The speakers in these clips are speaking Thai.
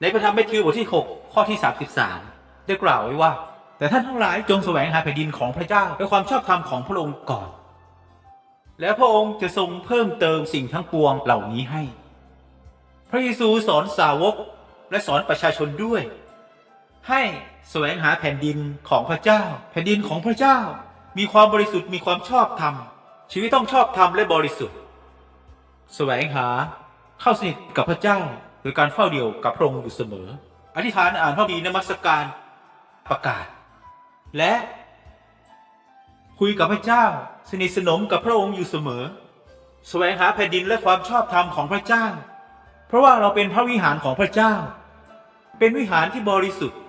ในพระธรรมแมทธิวบทที่ 6 ข้อที่ 33 ได้กล่าวไว้ว่า แต่ท่านทั้งหลายจงแสวงหาแผ่นดินของพระเจ้าด้วยความชอบธรรมของพระองค์ก่อน แล้วพระองค์จะทรงเพิ่มเติมสิ่งทั้งปวงเหล่านี้ให้ พระเยซูสอนสาวกและสอนประชาชนด้วย ให้แสวงหาแผ่นดินของพระเจ้า แผ่นดินของพระเจ้า มีความบริสุทธิ์มีความชอบธรรม ชีวิตต้องชอบธรรมและบริสุทธิ์ แสวงหาเข้าสนิทกับพระเจ้า โดยการเฝ้าเดียวกับพระองค์อยู่เสมอ อธิษฐานอ่านพระบีนมัสการประกาศ และคุยกับพระเจ้า สนิทสนมกับพระองค์อยู่เสมอ แสวงหาแผ่นดินและความชอบธรรมของพระเจ้า เพราะว่าเราเป็นพระวิหารของพระเจ้า เป็นวิหารที่บริสุทธิ์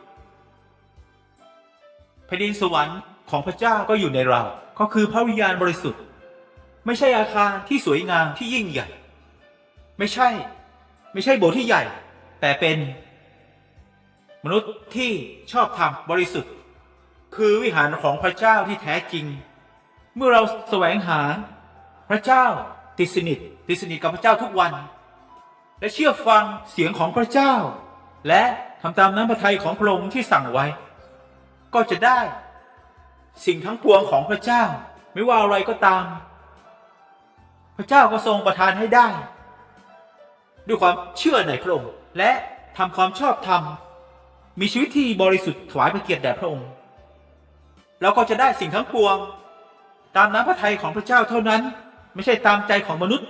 แผ่นดินสวรรค์ของพระเจ้าก็อยู่ในเรา ก็คือพระวิญญาณบริสุทธิ์ ไม่ใช่อาคารที่สวยงามที่ยิ่งใหญ่ ไม่ใช่ ไม่ใช่โบสถ์ที่ใหญ่ แต่เป็นมนุษย์ที่ชอบธรรมบริสุทธิ์ คือวิหารของพระเจ้าที่แท้จริง เมื่อเราแสวงหาพระเจ้าติดสนิทติดสนิทกับพระเจ้าทุกวัน และเชื่อฟังเสียงของพระเจ้า และทำตามน้ำพระทัยของพระองค์ที่สั่งไว้ ก็จะได้ สิ่งทั้งปวงของพระเจ้า ไม่ว่าอะไรก็ตาม พระเจ้าก็ทรงประทานให้ได้ ด้วยความเชื่อในพระองค์ และทำความชอบธรรม มีชีวิตที่บริสุทธิ์ถวายพระเกียรติแด่พระองค์ เราก็จะได้สิ่งทั้งปวง ตามน้ำพระทัยของพระเจ้าเท่านั้น ไม่ใช่ตามใจของมนุษย์